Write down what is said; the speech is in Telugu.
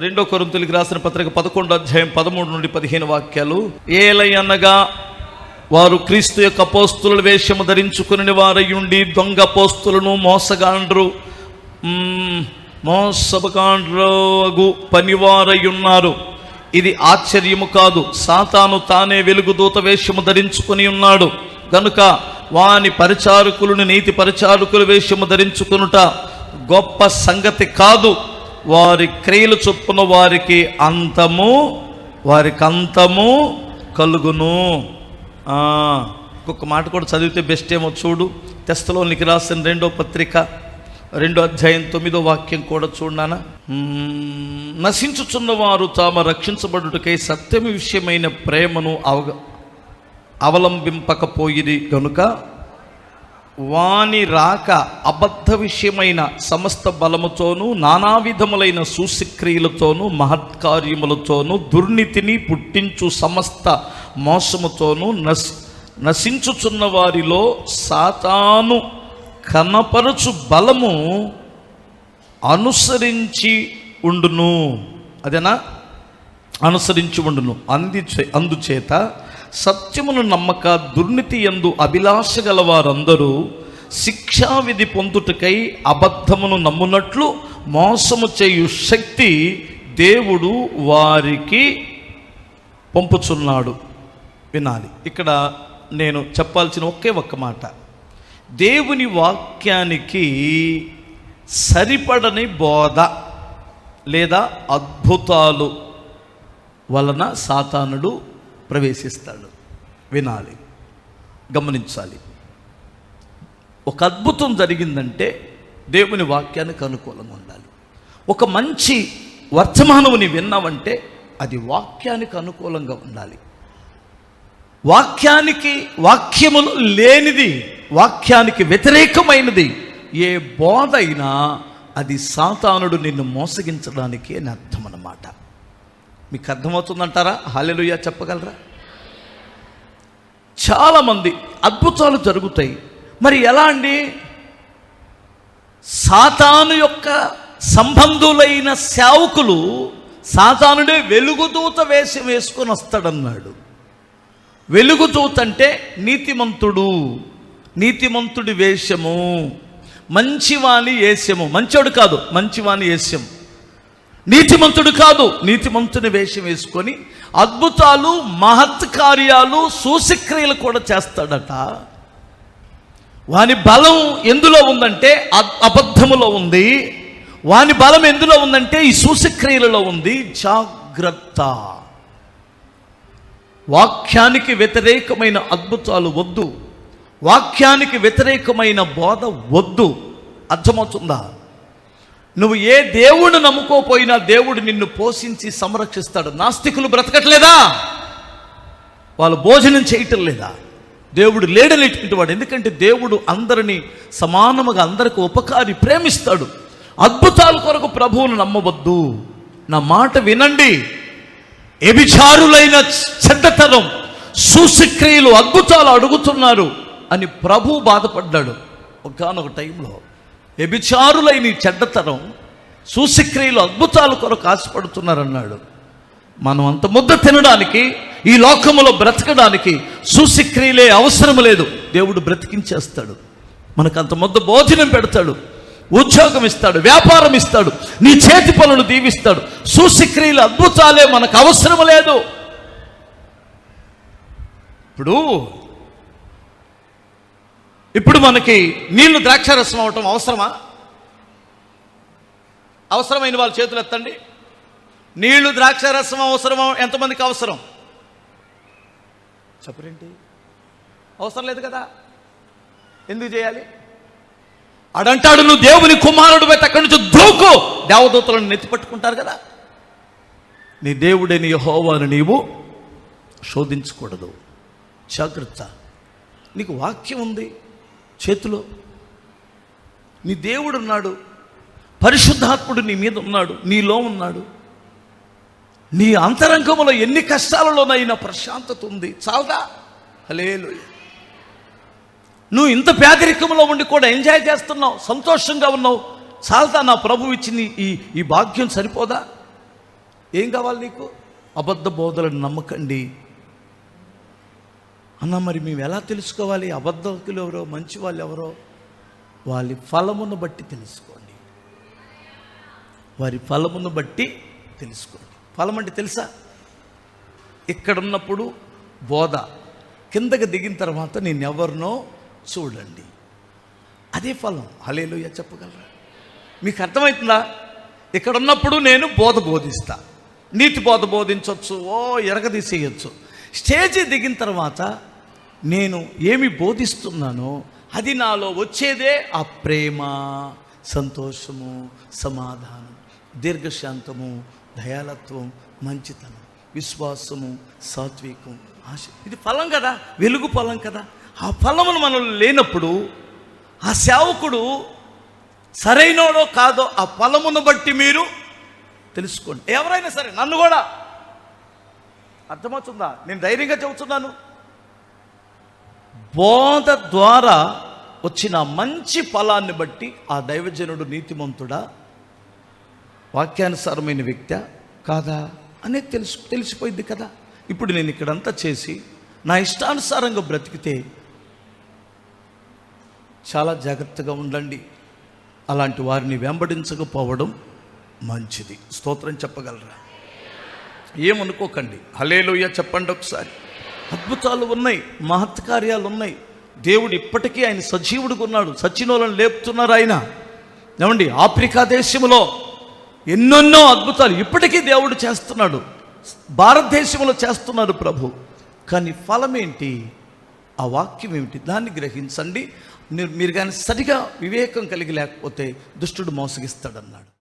రెండో కొరంతులకి రాసిన పత్రిక పదకొండు అధ్యాయం పదమూడు నుండి పదిహేను వాక్యాలు. ఏలై అనగా వారు క్రీస్తు యొక్క పోస్తుల వేషము ధరించుకుని వారయుండి దొంగ పోస్తులను మోసగాండ్రు. మ్మ్, మోసగాండ్రగు పనివారయున్నారు ఇది ఆశ్చర్యము కాదు. సాతాను తానే వెలుగు దూత వేషము ధరించుకుని ఉన్నాడు. గనుక వాని పరిచారకులను నీతి పరిచారకుల వేషము ధరించుకునుట గొప్ప సంగతి కాదు. వారి క్రియలు చొప్పున వారికి అంతము వారికి అంతము కలుగును ఒక్కొక్క మాట కూడా చదివితే బెస్ట్ ఏమో చూడు. తెస్తలోనికి రాసిన రెండో పత్రిక రెండో అధ్యాయం తొమ్మిదో వాక్యం కూడా చూడనానా నశించుచున్న వారు తాము రక్షించబడుటకై సత్యం విషయమైన ప్రేమను అవగ అవలంబింపకపోయిది కనుక వాని రాక అబద్ధ విషయమైన సమస్త బలముతోనూ నానా విధములైన సూచక్రియలతోనూ మహత్కార్యములతోనూ దుర్నీతిని పుట్టించు సమస్త మోసముతోనూ నస్ నశించుచున్న వారిలో సాతాను కనపరచు బలము అనుసరించి ఉండును. అదేనా? అనుసరించి ఉండును. అందిచే అందుచేత సత్యమును నమ్మక దుర్నీతి ఎందు అభిలాష గల వారందరూ శిక్షావిధి పొందుటకై అబద్ధమును నమ్మునట్లు మోసము చేయు శక్తి దేవుడు వారికి పంపుచున్నాడు. వినాలి. ఇక్కడ నేను చెప్పాల్సిన ఒకే ఒక్క మాట. దేవుని వాక్యానికి సరిపడని బోధ లేదా అద్భుతాలు వలన సాతానుడు ప్రవేశిస్తాడు. వినాలి. గమనించాలి. ఒక అద్భుతం జరిగిందంటే దేవుని వాక్యానికి అనుకూలంగా ఉండాలి. ఒక మంచి వర్తమానముని విన్నామంటే అది వాక్యానికి అనుకూలంగా ఉండాలి. వాక్యానికి వాక్యములు లేనిది వాక్యానికి వ్యతిరేకమైనది ఏ బోధ అయినా అది సాతానుడు నిన్ను మోసగించడానికి అని అర్థం అన్నమాట మీకు అర్థమవుతుందంటారా? హాలెలుయా చెప్పగలరా? చాలామంది అద్భుతాలు జరుగుతాయి. మరి ఎలా అండి? సాతాను యొక్క సంబంధులైన సేవకులు సాతానుడే వెలుగుదూత వేసి వేసుకొని వస్తాడన్నాడు. వెలుగుదూత అంటే నీతిమంతుడు నీతిమంతుడి వేషము మంచివాని వేషము. మంచోడు కాదు మంచివాని వేషము నీతిమంతుడు కాదు నీతిమంతుని వేషం వేసుకొని అద్భుతాలు మహత్ కార్యాలు సూచక్రియలు కూడా చేస్తాడట. వాని బలం ఎందులో ఉందంటే అబద్ధములో ఉంది. వాని బలం ఎందులో ఉందంటే ఈ సూసక్రియలలో ఉంది. జాగ్రత్త. వాక్యానికి వ్యతిరేకమైన అద్భుతాలు వద్దు. వాక్యానికి వ్యతిరేకమైన బోధ వద్దు. అర్థమవుతుందా? నువ్వు ఏ దేవుడు నమ్ముకోపోయినా దేవుడు నిన్ను పోషించి సంరక్షిస్తాడు. నాస్తికులు బ్రతకట్లేదా? వాళ్ళు భోజనం చేయటం లేదా? దేవుడు లేడనేటువంటి వాడు. ఎందుకంటే దేవుడు అందరినీ సమానముగా అందరికి ఉపకారి ప్రేమిస్తాడు. అద్భుతాల కొరకు ప్రభువును నమ్మవద్దు. నా మాట వినండి. ఎభిచారులైన చెడ్డతనం సూసిక్రియలు అద్భుతాలు అడుగుతున్నారు అని ప్రభు బాధపడ్డాడు. ఒకనొక టైంలో వ్యభిచారులైన ఈ చెడ్డతనం సూసిక్రియలు అద్భుతాల కొరకు ఆశపడుతున్నారన్నాడు. మనం అంత ముద్ద తినడానికి ఈ లోకములో బ్రతకడానికి సూసిక్రియలే అవసరం లేదు. దేవుడు బ్రతికించేస్తాడు. మనకు అంత మొద్ద భోజనం పెడతాడు. ఉద్యోగం ఇస్తాడు. వ్యాపారం ఇస్తాడు. నీ చేతి పనులు దీవిస్తాడు. సూచక్రియలు అద్భుతాలే మనకు అవసరం లేదు. ఇప్పుడు ఇప్పుడు మనకి నీళ్ళు ద్రాక్షారసం అవటం అవసరమా? అవసరమైన వాళ్ళ చేతులు ఎత్తండి. నీళ్ళు ద్రాక్షారసం అవసరమా ఎంతమందికి అవసరం? చెప్పరేంటి? అవసరం లేదు కదా? ఎందుకు చేయాలి? అడంటాడు నువ్వు దేవుని కుమారుడు అయితే అక్కడి నుంచి దూకు. దేవదూతలను నెత్తి పట్టుకుంటారు కదా? నీ దేవుడని యెహోవాను నీవు శోధించకూడదు. జాగ్రత్త. నీకు వాక్యం ఉంది చేతిలో. నీ దేవుడు ఉన్నాడు. పరిశుద్ధాత్ముడు నీ మీద ఉన్నాడు. నీలో ఉన్నాడు. నీ అంతరంగంలో ఎన్ని కష్టాలలోనైనా ప్రశాంతత ఉంది. చాలదా హలేలు నువ్వు ఇంత పేదరికంలో ఉండి కూడా ఎంజాయ్ చేస్తున్నావు సంతోషంగా ఉన్నావు. చాలదా నా ప్రభు ఇచ్చిన ఈ ఈ భాగ్యం సరిపోదా? ఏం కావాలి నీకు? అబద్ధ బోధలను నమ్మకండి. అన్న మరి మేము ఎలా తెలుసుకోవాలి? అబద్ధకులు ఎవరో మంచి వాళ్ళు ఎవరో? వాళ్ళ ఫలమును బట్టి తెలుసుకోండి. వారి ఫలమును బట్టి తెలుసుకోండి. ఫలం అంటే తెలుసా? ఇక్కడున్నప్పుడు బోధ. కిందకి దిగిన తర్వాత నేను ఎవరినో చూడండి. అదే ఫలం. హలేలుయ చెప్పగలరా? మీకు అర్థమవుతుందా? ఇక్కడ ఉన్నప్పుడు నేను బోధ బోధిస్తా. నీతి బోధ బోధించవచ్చు ఓ ఎరగదీసేయచ్చు. స్టేజీ దిగిన తర్వాత నేను ఏమి బోధిస్తున్నానో అది నాలో వచ్చేదే ఆ ప్రేమ సంతోషము సమాధానం దీర్ఘశాంతము దయాలత్వం మంచితనం విశ్వాసము సాత్వికం ఆశ. ఇది ఫలం కదా? వెలుగు ఫలం కదా? ఆ ఫలమును మనం లేనప్పుడు ఆ సేవకుడు సరైనోడో కాదో ఆ ఫలమును బట్టి మీరు తెలుసుకోండి. ఎవరైనా సరే నన్ను కూడా. అర్థమవుతుందా? నేను ధైర్యంగా చెబుతున్నాను. బోధ ద్వారా వచ్చిన మంచి ఫలాన్ని బట్టి ఆ దైవజనుడు నీతిమంతుడా వాక్యానుసారమైన వ్యక్తి కాదా అనేది తెలుసు తెలిసిపోయింది కదా. ఇప్పుడు నేను ఇక్కడంతా చేసి నా ఇష్టానుసారంగా బ్రతికితే చాలా జాగ్రత్తగా ఉండండి. అలాంటి వారిని వెంబడించకపోవడం మంచిది. స్తోత్రం చెప్పగలరా? ఏమనుకోకండి. హలేలోయ చెప్పండి ఒకసారి. అద్భుతాలు ఉన్నాయి మహత్కార్యాలు ఉన్నాయి. దేవుడు ఇప్పటికీ ఆయన సజీవుడిగా ఉన్నాడు. సచినోలను లేపుతున్నారు ఆయన. ఏమండి? ఆఫ్రికా దేశంలో ఎన్నెన్నో అద్భుతాలు ఇప్పటికీ దేవుడు చేస్తున్నాడు. భారతదేశంలో చేస్తున్నారు ప్రభు. కానీ ఫలం ఏంటి? ఆ వాక్యం ఏమిటి? దాన్ని గ్రహించండి. మీరు మీరు కానీ సరిగా వివేకం కలిగి లేకపోతే దుష్టుడు మోసగిస్తాడన్నాడు.